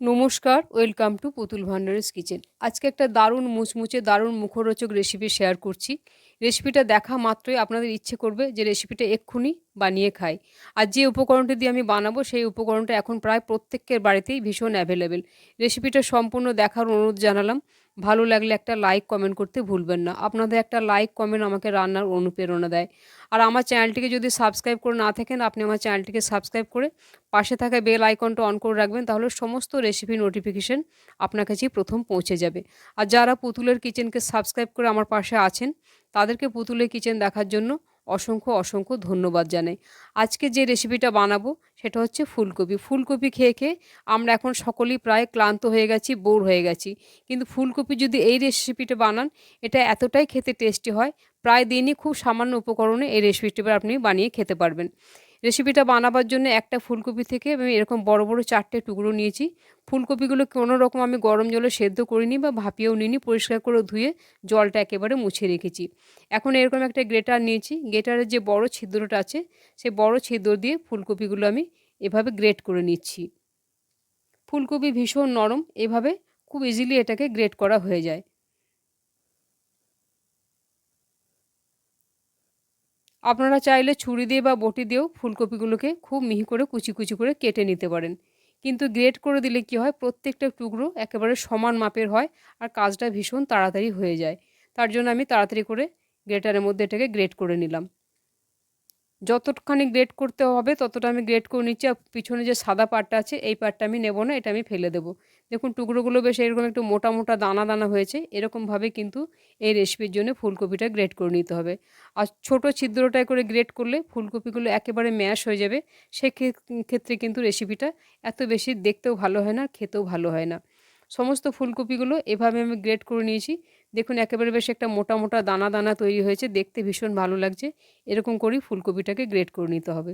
নমস্কার welcome to পুতুল ভান্ডারের কিচেন আজকে একটা দারুণ মুচমুচে, দারুণ মুখরোচক রেসিপি শেয়ার করছি। রেসিপিটা দেখা মাত্রই আপনাদের ইচ্ছে করবে যে রেসিপিটা এক্ষুনি বানিয়ে খাই। আর যে উপকরণটি দিয়ে আমি বানাবো, সেই উপকরণটা এখন প্রায় প্রত্যেকের বাড়িতেই ভীষণ অ্যাভেলেবেল রেসিপিটা সম্পূর্ণ দেখার অনুরোধ জানালাম। ভালো লাগলে একটা লাইক কমেন্ট করতে ভুলবেন না। আপনাদের একটা লাইক কমেন্ট আমাকে রান্নার অনুপ্রেরণা দেয়। আর আমার চ্যানেলটিকে যদি সাবস্ক্রাইব করে না থাকেন, আপনি আমার চ্যানেলটিকে সাবস্ক্রাইব করে পাশে থাকা বেল আইকনটা অন করে রাখবেন, তাহলে সমস্ত রেসিপি নোটিফিকেশন আপনার কাছেই প্রথম পৌঁছে যাবে। আর যারা পুতুলের কিচেনকে সাবস্ক্রাইব করে আমার পাশে আছেন, তাদেরকে পুতুলের কিচেন দেখার জন্য অসংখ্য অসংখ্য ধন্যবাদ জানাই। আজকে যে রেসিপিটা বানাবো, সেটা হচ্ছে ফুলকপি। ফুলকপি খেয়ে খেয়ে আমরা এখন সকলেই প্রায় ক্লান্ত হয়ে গেছি, বোর হয়ে গেছি। কিন্তু ফুলকপি যদি এই রেসিপিটা বানান, এটা এতটাই খেতে টেস্টি হয়, প্রায় দিনই খুব সামান্য উপকরণে এই রেসিপিটা আপনি বানিয়ে খেতে পারবেন। রেসিপিটা বানাবার জন্য একটা ফুলকপি থেকে আমি এরকম বড় বড় চারটে টুকরো নিয়েছি। ফুলকপিগুলো কোনো রকম আমি গরম জলে সেদ্ধ করিনি বা ভাপিয়েও নিইনি, পরিষ্কার করে ধুয়ে জলটা একেবারে মুছে রেখেছি। এখন এরকম একটা গ্রেটার নিয়েছি। গ্রেটারের যে বড় ছিদ্রটা আছে, সেই বড় ছিদ্র দিয়ে ফুলকপিগুলো আমি এভাবে গ্রেট করে নিচ্ছি। ফুলকপি ভীষণ নরম, এভাবে খুব ইজিলি এটাকে গ্রেট করা হয়ে যায়। আপনারা চাইলে ছুরি দিয়ে বা বটি দিয়েও ফুলকপিগুলোকে খুব মিহি করে কুচি কুচি করে কেটে নিতে পারেন। কিন্তু গ্রেড করে দিলে কি হয়? প্রত্যেকটা টুকরো একেবারে সমান মাপের হয় আর কাজটা ভীষণ তাড়াতাড়ি হয়ে যায়। তার জন্য আমি তাড়াতাড়ি করে গ্রেটারের মধ্যে এটাকে গ্রেড করে নিলাম। যতখানি গ্রেট করতে হবে, ততটা আমি গ্রেট করে নিচ্ছি। আর পিছনে যে সাদা পাটটা আছে, এই পাটটা আমি নেব না, এটা আমি ফেলে দেবো। দেখুন, টুকরোগুলো বেশ এরকম একটু মোটা মোটা দানা দানা হয়েছে। এরকমভাবে কিন্তু এই রেসিপির জন্য ফুলকপিটা গ্রেট করে নিতে হবে। আর ছোট ছিদ্রটায় করে গ্রেট করলে ফুলকপিগুলো একেবারে ম্যাশ হয়ে যাবে। সেক্ষেত্রে কিন্তু রেসিপিটা এত বেশি দেখতেও ভালো হয় না, খেতেও ভালো হয় না। সমস্ত ফুলকপিগুলো এভাবে আমি গ্রেট করে নিয়েছি। দেখুন, একেবারে বেশ একটা মোটা মোটা দানা দানা তৈরি হয়েছে। দেখতে ভীষণ ভালো লাগছে। এরকম করেই ফুলকপিটাকে গ্রেট করে নিতে হবে।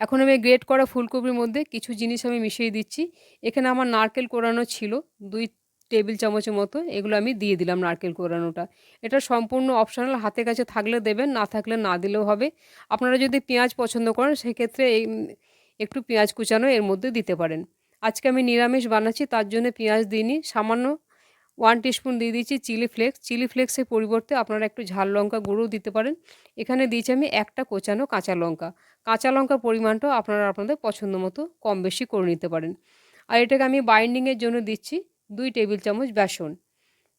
এখন আমি গ্রেট করা ফুলকপির মধ্যে কিছু জিনিস আমি মিশিয়ে দিচ্ছি। এখানে আমার নারকেল কোরানো ছিল, দুই টেবিল চামচের মতো। এগুলো আমি দিয়ে দিলাম নারকেল কোরানোটা। এটা সম্পূর্ণ অপশনাল হাতে কাছে থাকলে দেবেন, না থাকলে না দিলেও হবে। আপনারা যদি পেঁয়াজ পছন্দ করেন, সেক্ষেত্রে একটু পেঁয়াজ কুচানো এর মধ্যে দিতে পারেন। আজকে আমি নিরামিষ বানাচ্ছি, তার জন্য পেঁয়াজ দিইনি সামান্য ওয়ান টিস্পুন দিয়ে দিচ্ছি চিলি ফ্লেক্স চিলি ফ্লেক্সের পরিবর্তে আপনারা একটু ঝাল লঙ্কা গুঁড়ো দিতে পারেন। এখানে দিয়েছি আমি একটা কোচানো কাঁচা লঙ্কা। কাঁচা লঙ্কার পরিমাণটাও আপনারা আপনাদের পছন্দ মতো কম বেশি করে নিতে পারেন। আর এটাকে আমি বাইন্ডিংয়ের জন্য দিচ্ছি দুই টেবিল চামচ বেসন।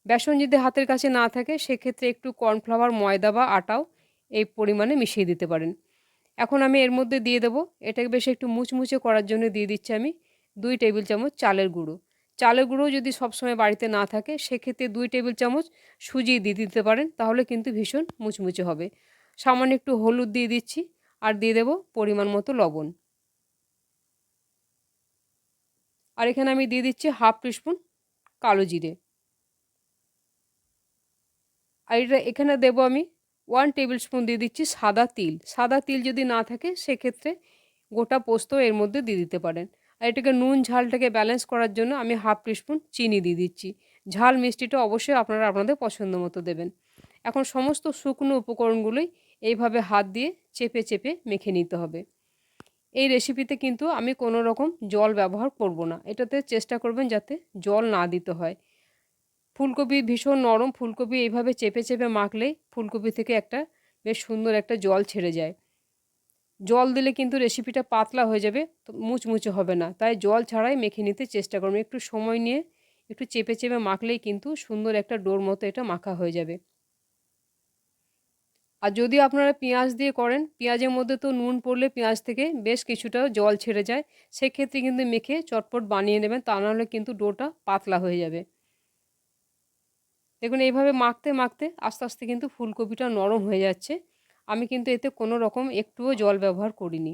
বেসন যদি হাতের কাছে না থাকে, সেক্ষেত্রে একটু কর্নফ্লাওয়ার ময়দা বা আটাও এই পরিমাণে মিশিয়ে দিতে পারেন। এখন আমি এর মধ্যে দিয়ে দেবো। এটাকে বেশ একটু মুচমুচে করার জন্য দিয়ে দিচ্ছি আমি দুই টেবিল চামচ চালের গুঁড়ো। চালের গুঁড়ো যদি সবসময় বাড়িতে না থাকে, সেক্ষেত্রে দুই টেবিল চামচ সুজি দিয়ে দিতে পারেন, তাহলে কিন্তু ভীষণ মুচমুচে হবে। সামান্য একটু হলুদ দিয়ে দিচ্ছি আর দিয়ে দেব পরিমাণ মতো লবণ। আর এখানে আমি দিয়ে দিচ্ছি হাফ টিস্পুন কালো জিরে। আর এটা এখানে দেব আমি ওয়ান টেবিল স্পুন দিয়ে দিচ্ছি সাদা তিল। সাদা তিল যদি না থাকে, সেক্ষেত্রে গোটা পোস্ত এর মধ্যে দিয়ে দিতে পারেন। আর এটাকে নুন ঝালটাকে ব্যালেন্স করার জন্য আমি হাফ টিস্পুন চিনি দিয়ে দিচ্ছি। ঝাল মিষ্টিটা অবশ্যই আপনারা আপনাদের পছন্দ মতো দেবেন। এখন সমস্ত শুকনো উপকরণগুলোই এইভাবে হাত দিয়ে চেপে চেপে মেখে নিতে হবে। এই রেসিপিতে কিন্তু আমি কোনো রকম জল ব্যবহার করব না। এটাতে চেষ্টা করবেন যাতে জল না দিতে হয়। ফুলকপি ভীষণ নরম, ফুলকপি এইভাবে চেপে চেপে মাখলেই ফুলকপি থেকে একটা বেশ সুন্দর একটা জল ছেড়ে যায়। জল দিলে কিন্তু রেসিপিটা পাতলা হয়ে যাবে, তো মুচমুচে হবে না। তাই জল ছাড়াই মেখে নিতে চেষ্টা করবেন একটু সময় নিয়ে একটু চেপে চেপে মাখলেই কিন্তু সুন্দর একটা ডোর মতো এটা মাখা হয়ে যাবে। আর যদি আপনারা পেঁয়াজ দিয়ে করেন, পেঁয়াজের মধ্যে তো নুন পড়লে পেঁয়াজ থেকে বেশ কিছুটা জল ছেড়ে যায়, সেক্ষেত্রে কিন্তু মেখে চটপট বানিয়ে নেবেন, তা নাহলে কিন্তু ডোটা পাতলা হয়ে যাবে। দেখুন, এইভাবে মাখতে মাখতে আস্তে আস্তে কিন্তু ফুলকপিটা নরম হয়ে যাচ্ছে। আমি কিন্তু এতে কোনো রকম একটুও জল ব্যবহার করিনি।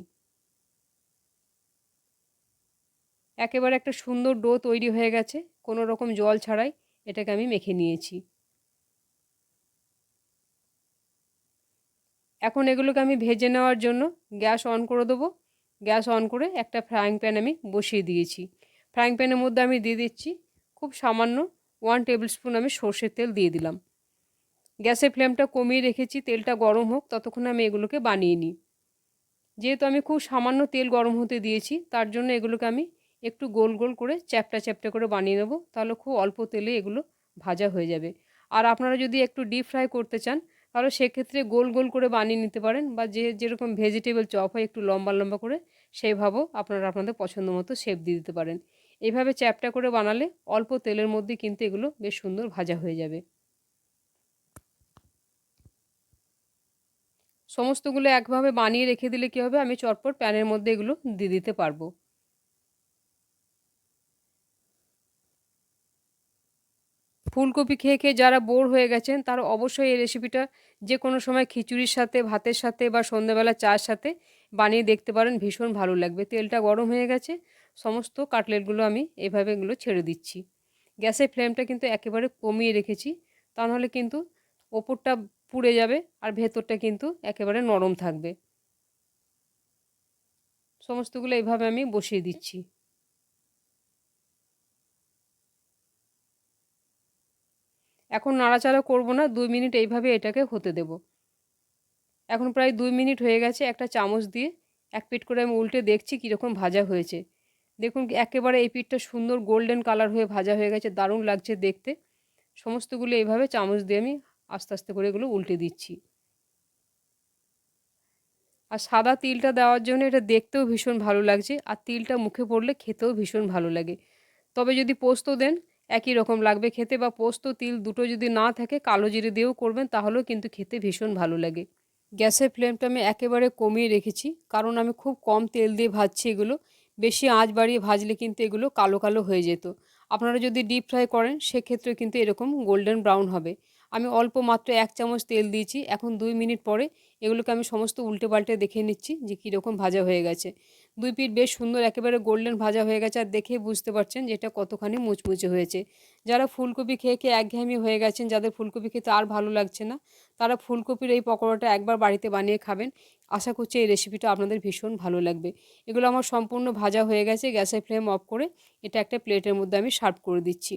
একেবারে একটা সুন্দর ডো তৈরি হয়ে গেছে, কোনো রকম জল ছাড়াই এটাকে আমি মেখে নিয়েছি। এখন এগুলোকে আমি ভেজে নেওয়ার জন্য গ্যাস অন করে দেবো। গ্যাস অন করে একটা ফ্রাইং প্যান আমি বসিয়ে দিয়েছি। ফ্রাইং প্যানের মধ্যে আমি দিয়ে দিচ্ছি খুব সামান্য ওয়ান টেবিল স্পুন আমি সর্ষের তেল দিয়ে দিলাম। গ্যাসের ফ্লেমটা কমিয়ে রেখেছি, তেলটা গরম হোক, ততক্ষণ আমি এগুলোকে বানিয়ে নিই। যেহেতু আমি খুব সামান্য তেল গরম হতে দিয়েছি, তার জন্য এগুলোকে আমি একটু গোল গোল করে চ্যাপটা চ্যাপটা করে বানিয়ে নেব, তাহলে খুব অল্প তেলে এগুলো ভাজা হয়ে যাবে। আর আপনারা যদি একটু ডিপ ফ্রাই করতে চান, তাহলে সেক্ষেত্রে গোল গোল করে বানিয়ে নিতে পারেন বা যে যেরকম ভেজিটেবল চপ হয় একটু লম্বা লম্বা করে, সেইভাবেও আপনারা আপনাদের পছন্দ মতো শেপ দিয়ে দিতে পারেন। এইভাবে চ্যাপটা করে বানালে অল্প তেলের মধ্যে কিন্তু এগুলো বেশ সুন্দর ভাজা হয়ে যাবে। সমস্তগুলো একভাবে বানিয়ে রেখে দিলে কী হবে? আমি চটপট প্যানের মধ্যে এগুলো দিয়ে দিতে পারব। ফুলকপি খেয়ে খেয়ে যারা বোর হয়ে গেছেন, তারা অবশ্যই এই রেসিপিটা যে কোনো সময় খিচুড়ির সাথে, ভাতের সাথে বা সন্ধ্যাবেলা চার সাথে বানিয়ে দেখতে পারেন, ভীষণ ভালো লাগবে। তেলটা গরম হয়ে গেছে, সমস্ত কাটলেটগুলো আমি এভাবে এগুলো ছেড়ে দিচ্ছি। গ্যাসের ফ্লেমটা কিন্তু একেবারে কমিয়ে রেখেছি, তা নাহলে কিন্তু ওপরটা পুড়ে যাবে আর ভেতরটা কিন্তু একেবারে নরম থাকবে। সমস্তগুলো এইভাবে আমি বসিয়ে দিচ্ছি। এখন নাড়াচাড়া করব না, দুই মিনিট এইভাবে এটাকে হতে দেব। এখন প্রায় দুই মিনিট হয়ে গেছে একটা চামচ দিয়ে। এক পিট করে আমি উল্টে দেখছি কীরকম ভাজা হয়েছে। দেখুন একেবারে এই পিঠটা সুন্দর গোল্ডেন কালার হয়ে ভাজা হয়ে গেছে, দারুণ লাগছে দেখতে। সমস্তগুলো এইভাবে চামচ দিয়ে আমি আস্তে আস্তে করে এগুলো উল্টে দিচ্ছি। আর সাদা তিলটা দেওয়ার জন্য এটা দেখতেও ভীষণ ভালো লাগছে, আর তিলটা মুখে পড়লে খেতেও ভীষণ ভালো লাগে। তবে যদি পোস্ত দেন, একই রকম লাগবে খেতে, বা পোস্ত তিল দুটো যদি না থাকে, কালো জিরে দিয়েও করবেন, তাহলেও কিন্তু খেতে ভীষণ ভালো লাগে। গ্যাসের ফ্লেমটা আমি একেবারে কমিয়ে রেখেছি, কারণ আমি খুব কম তেল দিয়ে ভাজছি এগুলো। বেশি আঁচ বাড়িয়ে ভাজলে কিন্তু এগুলো কালো কালো হয়ে যেত। আপনারা যদি ডিপ ফ্রাই করেন, সেক্ষেত্রে কিন্তু এরকম গোল্ডেন ব্রাউন হবে। আমি অল্প মাত্র এক চামচ তেল দিয়েছি। এখন দুই মিনিট পরে এগুলোকে আমি সমস্ত উল্টে পাল্টে দেখে নিচ্ছি যে কীরকম ভাজা হয়ে গেছে। দুই পিঠ বেশ সুন্দর, একেবারে গোল্ডেন ভাজা হয়ে গেছে আর দেখে বুঝতে পারছেন যে এটা কতখানি মুচমুচে হয়েছে। যারা ফুলকপি খেয়ে খেয়ে একঘেয়েমি হয়ে গেছেন, যাদের ফুলকপি খেতে আর ভালো লাগছে না, তারা ফুলকপির এই পকোড়াটা একবার বাড়িতে বানিয়ে খাবেন। আশা করছি এই রেসিপিটা আপনাদের ভীষণ ভালো লাগবে। এগুলো আমার সম্পূর্ণ ভাজা হয়ে গেছে, গ্যাসের ফ্লেম অফ করে এটা একটা প্লেটের মধ্যে আমি সার্ভ করে দিচ্ছি।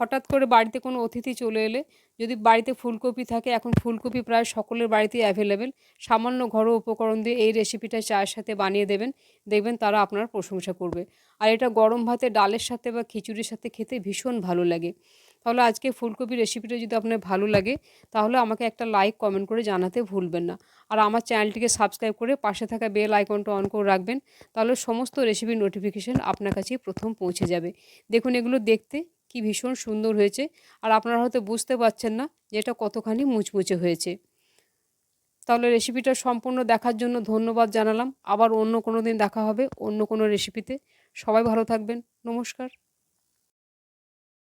হঠাৎ করে বাড়িতে কোনো অতিথি চলে এলে, যদি বাড়িতে ফুলকপি থাকে, এখন ফুলকপি প্রায় সকলের বাড়িতেই অ্যাভেলেবেল সামান্য ঘরোয়া উপকরণ দিয়ে এই রেসিপিটা চায়ের সাথে বানিয়ে দেবেন, দেখবেন তারা আপনার প্রশংসা করবে। আর এটা গরম ভাতে, ডালের সাথে বা খিচুড়ির সাথে খেতে ভীষণ ভালো লাগে। তাহলে আজকে ফুলকপি রেসিপিটা যদি আপনার ভালো লাগে, তাহলে আমাকে একটা লাইক কমেন্ট করে জানাতে ভুলবেন না। আর আমার চ্যানেলটিকে সাবস্ক্রাইব করে পাশে থাকা বেল আইকনটা অন করে রাখবেন, তাহলে সমস্ত রেসিপির নোটিফিকেশান আপনার কাছেই প্রথম পৌঁছে যাবে। দেখুন এগুলো দেখতে কি ভীষণ সুন্দর হয়েছে। আর আপনারা হয়তো বুঝতে পারছেন না যে এটা কতখানি মুচমুচে হয়েছে। তাহলে রেসিপিটা সম্পূর্ণ দেখার জন্য ধন্যবাদ জানালাম। আবার অন্য কোনো দিন দেখা হবে অন্য কোনো রেসিপিতে সবাই ভালো থাকবেন। নমস্কার।